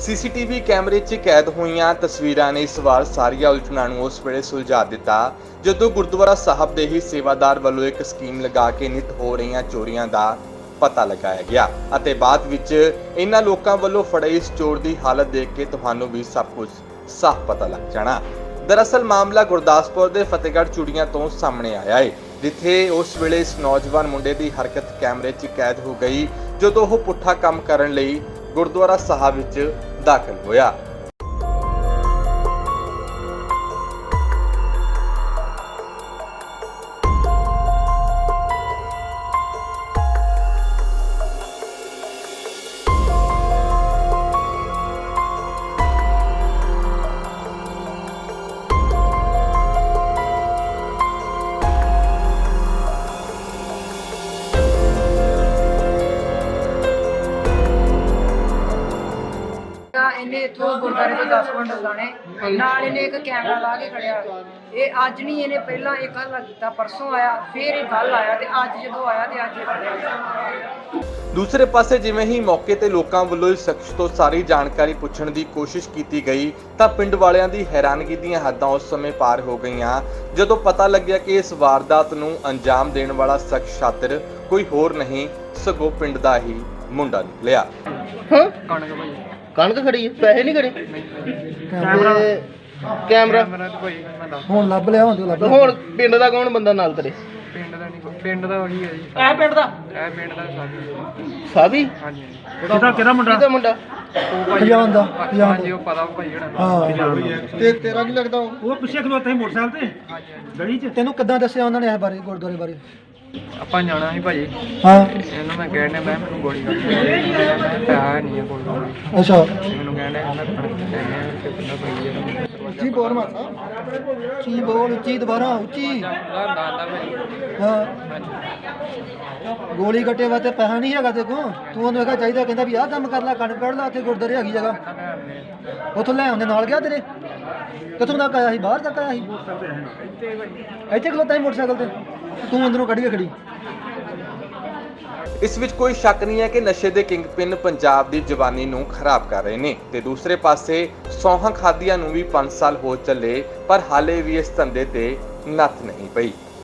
CCTV ਕੈਮਰੇ 'ਚ ਕੈਦ ਹੋਈਆਂ ਤਸਵੀਰਾਂ ਨੇ ਇਸ ਵਾਰ ਸਾਰੀਆਂ ਉਲਝਣਾਂ ਨੂੰ ਉਸ ਵੇਲੇ ਸੁਲਝਾ ਦਿੱਤਾ, ਜਦੋਂ ਗੁਰਦੁਆਰਾ ਸਾਹਿਬ ਦੇ ਹੀ ਸੇਵਾਦਾਰ ਵੱਲੋਂ ਇੱਕ ਸਕੀਮ ਲਗਾ ਕੇ ਨਿਤ ਹੋ ਰਹੀਆਂ ਚੋਰੀਆਂ ਦਾ ਪਤਾ ਲਗਾਇਆ ਗਿਆ ਅਤੇ ਬਾਅਦ ਵਿੱਚ ਇਹਨਾਂ ਲੋਕਾਂ ਵੱਲੋਂ ਫੜੇ ਇਸ ਚੋਰ ਦੀ ਹਾਲਤ ਦੇਖ ਕੇ ਤੁਹਾਨੂੰ ਵੀ ਸਭ ਕੁਝ ਸਾਫ਼ ਪਤਾ ਲੱਗ ਜਾਣਾ। ਦਰਅਸਲ ਮਾਮਲਾ ਗੁਰਦਾਸਪੁਰ ਦੇ ਫਤਿਹਗੜ੍ਹ ਚੂੜੀਆਂ ਤੋਂ ਸਾਹਮਣੇ ਆਇਆ ਹੈ ਜਿੱਥੇ ਉਸ ਵੇਲੇ ਇਸ ਨੌਜਵਾਨ ਮੁੰਡੇ ਦੀ ਹਰਕਤ ਕੈਮਰੇ 'ਚ ਕੈਦ ਹੋ ਗਈ, ਜਦੋਂ ਉਹ ਪੁੱਠਾ ਕੰਮ ਕਰਨ ਲਈ ਗੁਰਦੁਆਰਾ ਸਾਹਿਬ ਵਿੱਚ ਦਾਖਲ ਹੋਇਆ। ਤਾਂ ਇਹਨੇ ਇੱਥੋਂ ਗੁਰਦਾਰੇ ਤੋਂ 10 ਮਿੰਟ ਲਾਣੇ ਨਾਲ ਇਹਨੇ ਇੱਕ ਕੈਮਰਾ ਲਾ ਕੇ ਖੜਿਆ। ਇਹ ਅੱਜ ਨਹੀਂ ਇਹਨੇ ਪਹਿਲਾਂ ਇਹ ਕੱਲ ਕੀਤਾ ਪਰਸੋਂ ਆਇਆ ਫਿਰ ਇਹ ਕੱਲ ਆਇਆ ਤੇ ਅੱਜ ਜਦੋਂ ਆਇਆ ਤੇ ਅੱਜ ਇਹ ਫੜਿਆ ਦੂਸਰੇ ਪਾਸੇ ਜਿਵੇਂ ਹੀ ਮੌਕੇ ਤੇ ਲੋਕਾਂ ਵੱਲੋਂ ਇਸ ਸ਼ਖਸ ਤੋਂ ਸਾਰੀ ਜਾਣਕਾਰੀ ਪੁੱਛਣ ਦੀ ਕੋਸ਼ਿਸ਼ ਕੀਤੀ ਗਈ ਤਾਂ ਪਿੰਡ ਵਾਲਿਆਂ ਦੀ ਹੈਰਾਨਗੀ ਦੀਆਂ ਹੱਦਾਂ ਉਸ ਸਮੇਂ ਪਾਰ ਹੋ ਗਈਆਂ। ਜਦੋਂ ਪਤਾ ਲੱਗਿਆ ਕਿ ਇਸ ਵਾਰਦਾਤ ਨੂੰ ਅੰਜਾਮ ਦੇਣ ਵਾਲਾ ਸ਼ਖਸ ਛਾਤਰ ਕੋਈ ਹੋਰ ਨਹੀਂ ਸਗੋਂ ਪਿੰਡ ਦਾ ਹੀ ਮੁੰਡਾ ਨਿਕਲਿਆ। ਹਾਂ? ਕਣਕ ਭਾਈ ਕਣਕ ਖੜੀ ਹੈ ਪੈਸੇ ਨਹੀਂ ਖੜੇ? ਕੈਮਰਾ। ਤੇ ਹੁਣ ਲੱਭ ਲਿਆ ਹੁਣ ਤੂੰ ਲੱਭ ਹੁਣ ਪਿੰਡ ਦਾ ਕੌਣ ਬੰਦਾ ਨਾਲ ਤੇਰੇ? ਪਿੰਡ ਦਾ ਨਹੀਂ ਕੋਈ- ਪਿੰਡ ਦਾ ਉਹੀ ਹੈ ਜੀ। ਇਹ ਪਿੰਡ ਦਾ? ਇਹ ਪਿੰਡ ਦਾ ਸਾਡੀ ਸਾਬੀ? ਹਾਂਜੀ ਹਾਂਜੀ। ਕਿਹਦਾ ਕਿਹਦਾ ਮੁੰਡਾ? ਕਿਹਦਾ ਮੁੰਡਾ? ਉਹ ਭਾਈ ਖਜਾਨ ਦਾ, ਹਾਂ- ਖਜਾਨ ਹਾਂਜੀ ਦਾ। ਉਹ ਪਤਾ ਭਾਈ ਹੋਣਾ ਹਾਂ। ਤੇ ਤੇਰਾ ਕੀ ਲੱਗਦਾ ਉਹ? ਉਹ ਪਿੱਛੇ ਖਲੋਤਾ ਸੀ ਮੋਟਰਸਾਈਕਲ ਤੇ। ਹਾਂਜੀ ਹਾਂਜੀ। ਗਲੀ 'ਚ। ਤੈਨੂੰ ਕਿੱਦਾਂ ਦੱਸਿਆ ਉਹਨਾਂ ਨੇ ਇਸ ਬਾਰੇ ਗੁਰਦੁਆਰੇ ਬਾਰੇ? ਆਪਾਂ ਜਾਣਾ ਸੀ ਭਾਈ ਹਾਂ। ਇਹਨੂੰ ਮੈਂ ਕਹਿਣੇ ਮੈਂ ਮੈਨੂੰ ਗੋਲੀ ਕਰ ਮੈਂ ਪਿਆ ਨਹੀਂ ਹੈ ਕੋਲ ਅੱਛਾ। ਮੈਨੂੰ ਕਹਿੰਦੇ ਮੈਂ ਕਣਕ ਲੈਣੇ ਆ ਤੇ ਬੰਦਾ ਪਈ ਹੈ ਉੱਚੀ ਬੋਲ ਮਾਤਾ। ਉੱਚੀ ਬੋਲ ਉੱਚੀ ਦੁਬਾਰਾ ਉੱਚੀ। ਦਾਦਾ ਭਾਈ। ਹਾਂ। ਗੋਲੀ ਕੱਟੇ ਵਾਸਤੇ ਪੈਸਾ ਨਹੀਂ ਹੈਗਾ ਤੇ ਕੋ ਤੂੰ ਉਹਨੂੰ ਇਹਦਾ ਚਾਹੀਦਾ, ਕਹਿੰਦਾ ਵੀ ਆਹ ਕੰਮ ਕਰ ਲੈ ਕਣਕ ਕੱਢ ਲੈ, ਉੱਥੇ ਗੁਰਦੁਆਰੇ ਹੈਗੀ ਜਗ੍ਹਾ। ਉੱਥੋਂ ਲੈ ਆਉਂਦੇ, ਨਾਲ ਗਿਆ ਤੇਰੇ। ਕਿੱਥੋਂ ਤੱਕ ਆਇਆ ਸੀ? ਬਾਹਰ ਤੱਕ ਆਇਆ ਸੀ? ਇੱਥੇ ਖਲੋਤਾ ਸੀ ਮੋਟਰਸਾਈਕਲ ਤੇ। ਤੂੰ ਅੰਦਰੋਂ ਕੱਢ ਕੇ ਖੜੀ। ਇਸ ਵਿੱਚ ਕੋਈ ਸ਼ੱਕ ਨਹੀਂ ਹੈ ਕਿ ਨਸ਼ੇ ਦੇ ਕਿੰਗ ਪਿੰਨ ਪੰਜਾਬ ਦੀ ਜਵਾਨੀ ਨੂੰ ਖਰਾਬ ਕਰ ਰਹੇ ਨੇ ਤੇ ਦੂਸਰੇ ਪਾਸੇ ਸੌਹਾਂ ਖਾਦੀਆਂ ਨੂੰ ਵੀ 5 ਸਾਲ ਹੋ ਚੱਲੇ, ਪਰ ਹਾਲੇ ਵੀ ਇਸ ਧੰਦੇ ਤੇ ਨੱਥ ਨਹੀਂ ਪਈ।